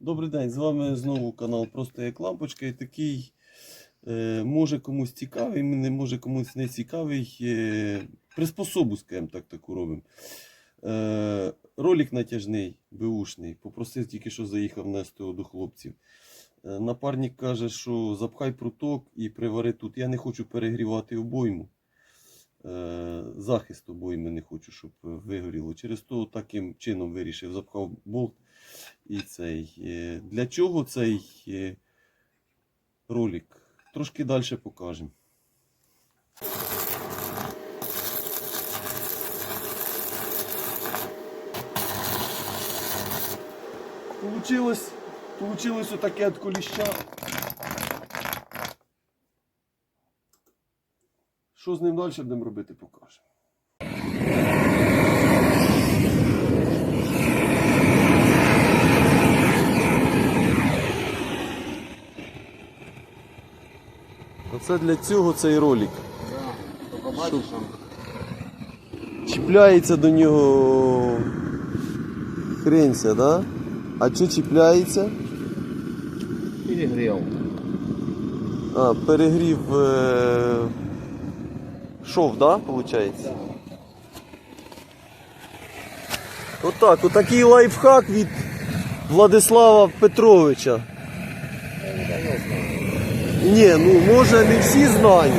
Добрий день, з вами знову канал Просто як лампочка і такий е, може комусь цікавий, не може комусь не цікавий. Е, приспособу, скажімо так, таку робимо. Е, ролик натяжний, беушний. Попросив тільки, що заїхав на СТО до хлопців. Е, напарник каже, що запхай пруток і привари тут. Я не хочу перегрівати обойму. Е, захист обойми не хочу, щоб вигоріло. Через то таким чином вирішив, запхав болт. І цей. е, Для чого цей е, ролик? Трошки далі покажемо. Получилось, получилось отаке от коліща. Що з ним далі будемо робити, покажемо. Оце для цього цей ролик. Только Чіпляється до нього хренця, да? А що чіпляється? перегрів. А, перегрів е... шов, да, виходить? Отак, отакий лайфхак від Владислава Петровича. Ні, ну може не всі знають.